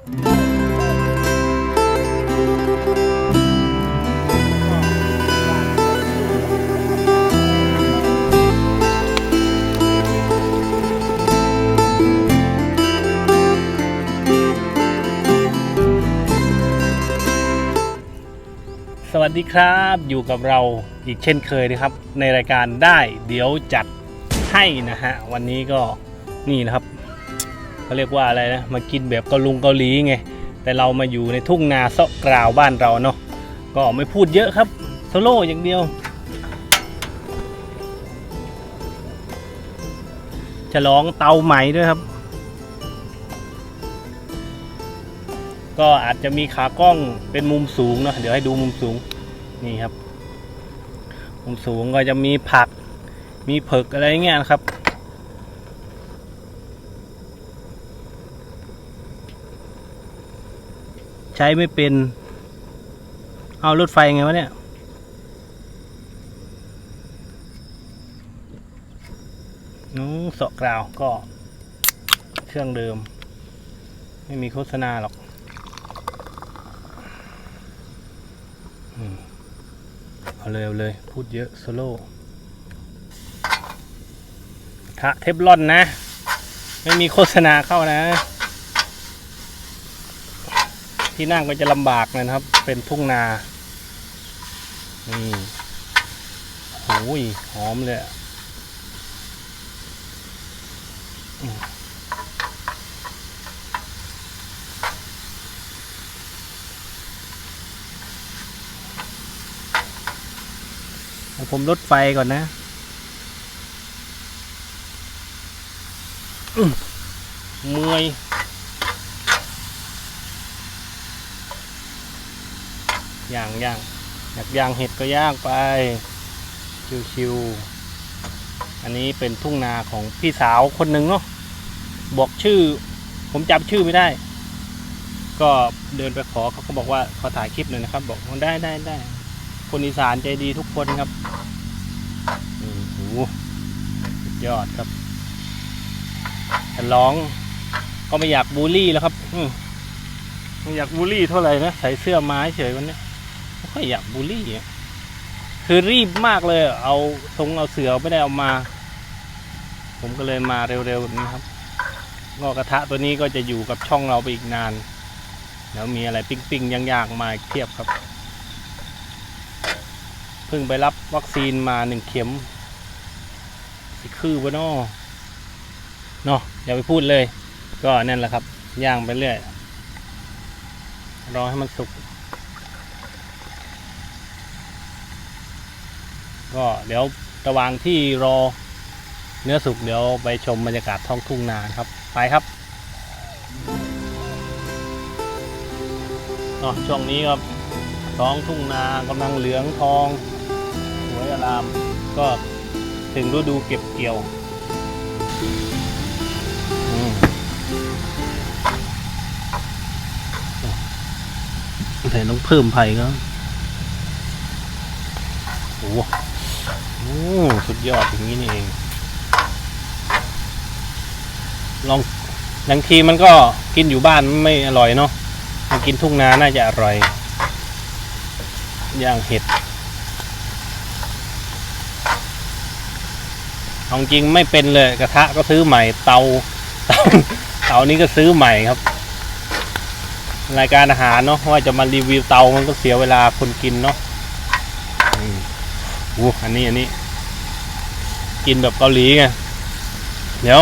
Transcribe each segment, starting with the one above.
สวัสดีครับอยู่กับเราอีกเช่นเคยนะครับ ในรายการได้เดี๋ยวจัดให้นะฮะ วันนี้ก็นี่นะครับ เขาเรียกว่าอะไรนะมากินแบบเกาลุงเกาหลีไงแต่เรามาอยู่ในทุ่งนาเซาะกราวบ้านเราเนาะก็ไม่พูดเยอะครับโซโล่อย่างเดียว ฉลองเตาใหม่ด้วยครับ ก็อาจจะมีขากล้องเป็นมุมสูงเนาะเดี๋ยวให้ดูมุมสูงนี่ครับ มุมสูงก็จะมีผักมีเผือกอะไรเงี้ยครับ ช้ไม่เป็น เอารถไฟไงวะเนี่ย นู้สาะกราวก็ เครื่องเดิม ไม่มีโฆษณาหรอกเอาเลยเอาเลย พูดเยอะโซโล่ทะเทฟลอนนะ ไม่มีโฆษณาเข้านะ ที่นั่งก็จะลำบากเลยนะครับ เป็นทุ่งนานี่โอ้ยหอมเลยอะอืมเอาผมลดไฟก่อนนะอื้อเมื่อย ย่างย่างอยากย่างเห็ดก็ย่างไป ชิวๆอันนี้เป็นทุ่งนาของพี่สาวคนหนึ่งเนาะบอกชื่อ ผมจำชื่อไม่ได้ ก็เดินไปขอเขาก็บอกว่าขอถ่ายคลิปหน่อยนะครับ บอกได้ได้ได้คนอีสานใจดีทุกคนครับนี่โหยอดครับฉลองก็ไม่อยากบูลลี่แล้วครับ ไม่อยากบูลลี่เท่าไหร่นะ ใส่เสื้อไม้เฉยวันนี้ ไม่ค่อยอยากบูลลี่คือรีบมากเลย เอาทรงเอาเสือไม่ได้เอามา ผมก็เลยมาเร็วๆแบบนี้ครับงอกระทะตัวนี้ก็จะอยู่กับช่องเราไปอีกนาน แล้วมีอะไรปิ้งๆย่างๆมาเทียบครับ เพิ่งไปรับวัคซีนมาหนึ่งเข็ม สิคือวะนาะเนาะอย่าไปพูดเลย ก็นั่นแหละครับ ย่างไปเรื่อย รอให้มันสุก ก็เดี๋ยวระหว่างที่รอเนื้อสุกเดี๋ยวไปชมบรรยากาศท้องทุ่งนาครับ ไปครับเนาะช่วงนี้ครับท้องทุ่งนากำลังเหลืองทองสวยอาราม ก็ถึงฤดูเก็บเกี่ยวอืมแต่ต้องเพิ่มไผ่ก็โหโอ้ สุดยอดอย่างนี้นี่เอง ลองบางทีมันก็กินอยู่บ้านไม่อร่อยเนาะมากินทุ่งนาน่าจะอร่อยย่างเห็ดเอาจริงไม่เป็นเลยกระทะก็ซื้อใหม่เตาเตาเตานี้ก็ซื้อใหม่ครับ รายการอาหารเนาะว่าจะมารีวิวเตามันก็เสียเวลาคนกินเนาะ อู้อันนี้อันนี้ กินแบบเกาหลีไง เดี๋ยว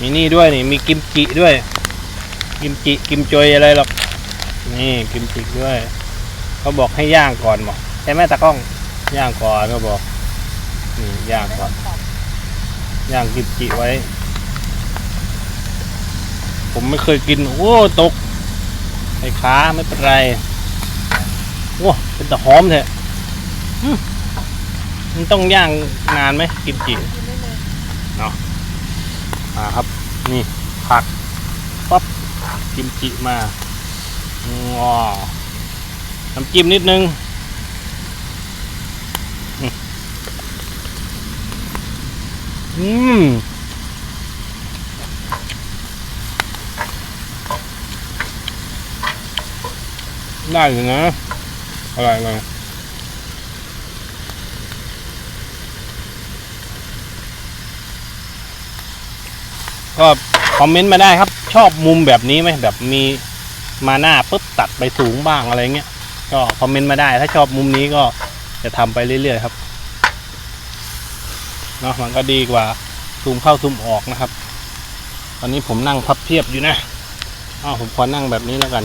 มีนี่ด้วยนี่ มีกิมจิด้วย กิมจิกิมจอยอะไรหรอก นี่กิมจิด้วย เขาบอกให้ย่างก่อนบอกใช่ไหมตากล้อง ย่างก่อนเขาบอก นี่ย่างก่อน ย่างกิมจิไว้ ผมไม่เคยกิน โอ้ตกไอ้ขาไม่เป็นไร โอ้ เป็นแต่หอมเถอะอื มันต้องย่างนานไหมกิมจิเนาะอ่าครับ นี่ผักปั๊บกิมจิมาว้าวน้ำจิ้มนิดนึงอืมอืมได้อยู่นะอร่อยเลย ก็คอมเมนต์มาได้ครับ ชอบมุมแบบนี้ไหมแบบมีมาหน้าปุ๊บตัดไปสูงบ้างอะไรเงี้ยก็คอมเมนต์มาได้ถ้าชอบมุมนี้ก็จะทำไปเรื่อยๆครับเนาะมันก็ดีกว่าซูมเข้าซูมออกนะครับ ตอนนี้ผมนั่งพับเพียบอยู่นะอ้าวผมขอนั่งแบบนี้แล้วกัน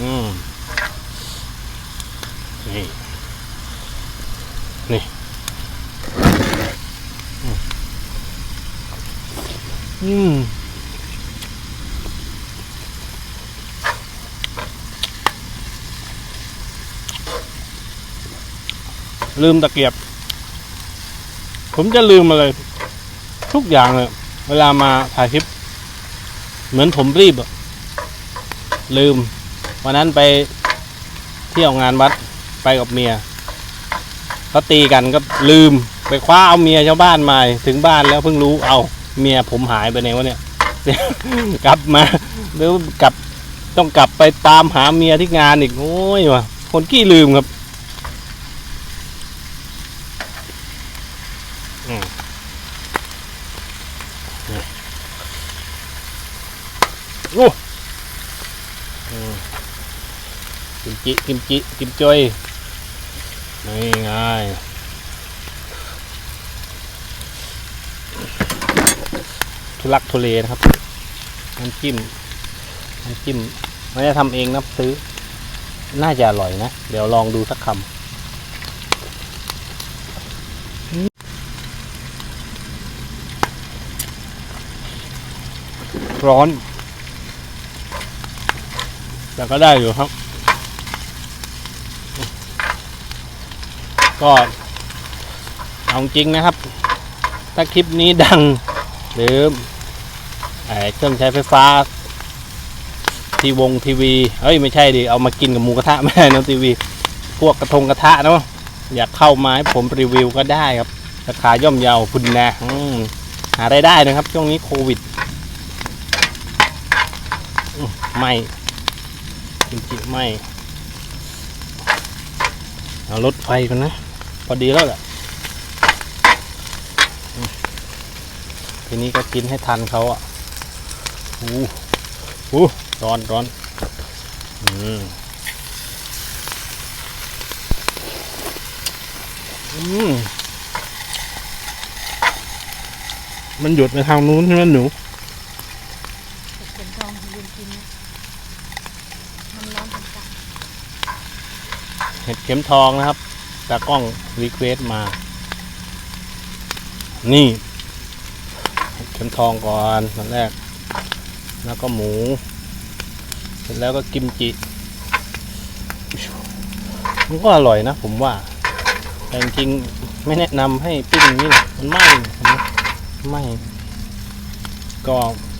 อืมนี่ อืมลืมตะเกียบ ผมจะลืมอะไรทุกอย่างเลย เวลามาถ่ายคลิป เหมือนผมรีบอะลืม วันนั้นไปเที่ยวงานวัดไปกับเมียเขาตีกันก็ลืมไปคว้าเอาเมียชาวบ้านมาถึงบ้านแล้วเพิ่งรู้เอา เมียผมหายไปไหนวะเนี่ย กลับมาหรือกลับต้องกลับไปตามหาเมียที่งานอีกโอ้ยวะคนขี้ลืมครับอืมนี่โอ้กิมจิกิมจิกิมจอยนี่ไง ทุลักทุเลนะครับน้ำจิ้มน้ำจิ้มไม่ได้ทำเองนะซื้อ น่าจะอร่อยนะ เดี๋ยวลองดูสักคำร้อน แต่ก็ได้อยู่ครับ ก็เอาจริงนะครับ ถ้าคลิปนี้ดัง หรือ เครื่องใช้ไฟฟ้า ทีวงทีวีเฮ้ยไม่ใช่ดิเอามากินกับหมูกระทะไม่ได้นะทีวี พวกกระทงกระทะเนาะอยากเข้ามาให้ผมรีวิวก็ได้ครับ ราคาย่อมเยาคุณนะอืมหาได้ได้นะครับ ช่วงนี้โควิดไม่กิมจิไม่เอาลดไฟกันนะ พอดีแล้วแหละทีนี้ก็กินให้ทันเขาอะ อู้อู้ร้อนร้อนอืมอืมมันหยุดในทางนู้นใช่ไหมหนูเข็มทองยืนกินนะมันร้อนจังจังเห็ดเข็มทองนะครับตากล้องรีเควสมา นี่เห็ดเข็มทองก่อนตอนแรก แล้วก็หมู เสร็จแล้วก็กิมจิ มันก็อร่อยนะผมว่า แต่จริงๆไม่แนะนำให้ปิ้งอย่นี้หรอกมันไหม้นไหมไหม้ก็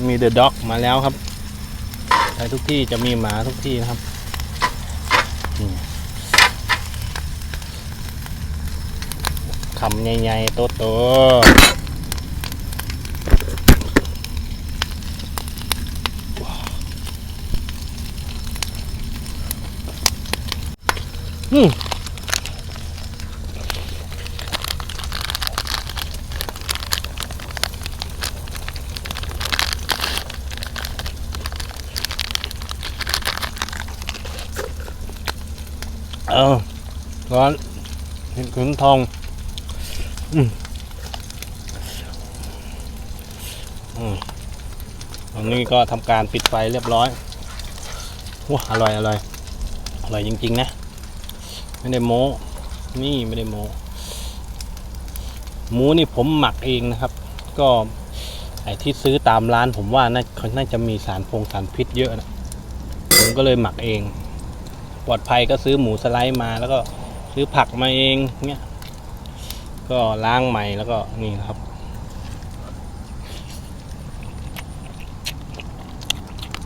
มีเดอะด็อกมาแล้วครับไปทุกที่จะมีหมาทุกที่นะครับคำใหญ่ๆโตๆ อืมเออร้อนเห็นขุนทอง อืมอืมตอนนี้ก็ทำการปิดไฟเรียบร้อยว้าอร่อย อร่อย อร่อยจริง ๆ นะ ไม่ได้โม้นี่ไม่ได้โม้หมูนี่ผมหมักเองนะครับ ก็ไอ้ที่ซื้อตามร้านผมว่าน่าเขาน่าจะมีสารพงสารพิษเยอะนะผมก็เลยหมักเอง ปลอดภัยก็ซื้อหมูสไลด์มา แล้วก็ซื้อผักมาเองเนี่ยก็ล้างใหม่แล้วก็นี่นะครับ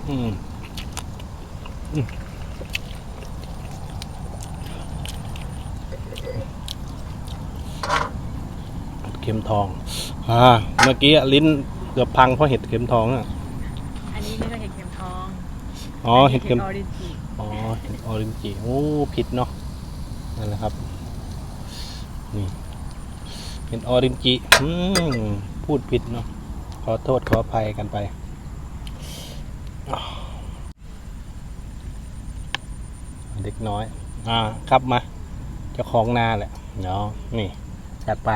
อืม ข็มทอง อ่า เมื่อกี้อะลิ้นเกือบพังเพราะเห็ดเข็มทองอะ อันนี้ไม่ใช่เห็ดเข็มทองอ๋อ เห็ดเข็ม ออริจิออ๋อ เห็ดออรินจิโอ้ผิดเนาะ นั่นแหละครับ นี่ เห็ดออรินจิอืมพูดผิดเนาะ ขอโทษขออภัยกันไปอ้าวเด็กน้อย อ่า ครับมา เจ้าของนาแหละ เนาะ นี่ จัดไป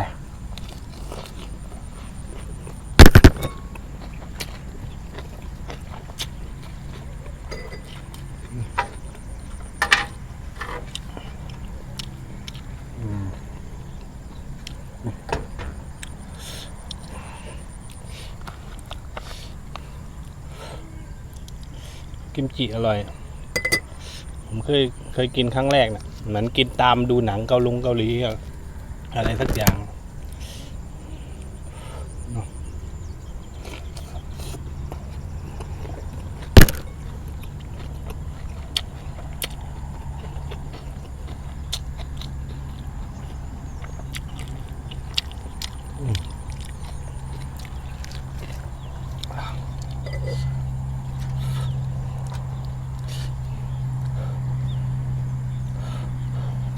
กิมจิอร่อย ผมเคยเคยกินครั้งแรกนะ่ะเหมือนกินตามดูหนังเกาลงเกาหลีอะไรสักอย่าง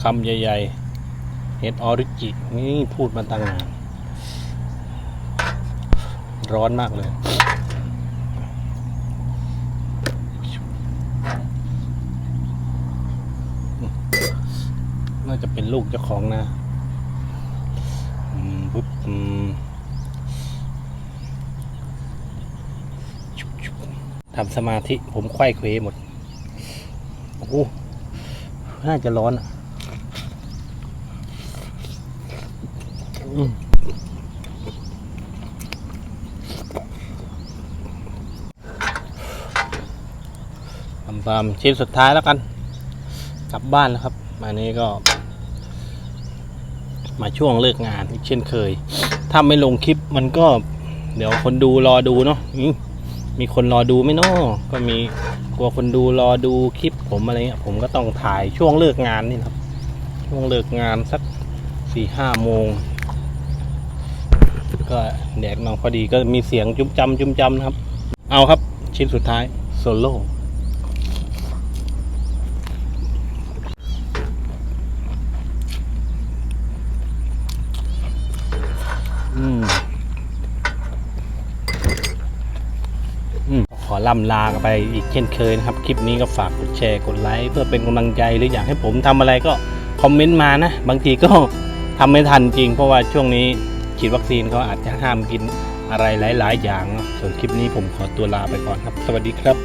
คำใหญ่ๆเห็ดออริจินี่พูดมาตั้งนานร้อนมากเลยน่าจะเป็นลูกเจ้าของนะปุ๊บทำสมาธิผมไขว้เควหมด โอ้ น่าจะร้อนอะอืม ทำตามชิ้นสุดท้ายแล้วกัน กลับบ้านแล้วครับอันนี้ก็ มาช่วงเลิกงานอีกเช่นเคย ถ้าไม่ลงคลิปมันก็ เดี๋ยวคนดูรอดูเนาะมีคนรอดูไหม่นาะก็มีกลัวคนดูรอดูคลิปผมอะไรเงี้ยผมก็ต้องถ่ายช่วงเลิกงานนี่ครับ ช่วงเลิกงานสักสี่ห้าโมง ก็แดดนองพอดีก็มีเสียงจุ้มจำจุ้มจำนะครับ เอาครับ ชิ้นสุดท้ายโซโล่อืมอืมขอล่ำลาไปอีกเช่นเคยนะครับ คลิปนี้ก็ฝากกดแชร์กดไลค์เพื่อเป็นกำลังใจหรืออยากให้ผมทำอะไรก็คอมเมนต์มานะ บางทีก็ทำไม่ทันจริงเพราะว่าช่วงนี้ ฉีดวัคซีนเขาอาจจะห้ามกินอะไรหลาย ๆ อย่าง ส่วนคลิปนี้ผมขอตัวลาไปก่อนครับ สวัสดีครับ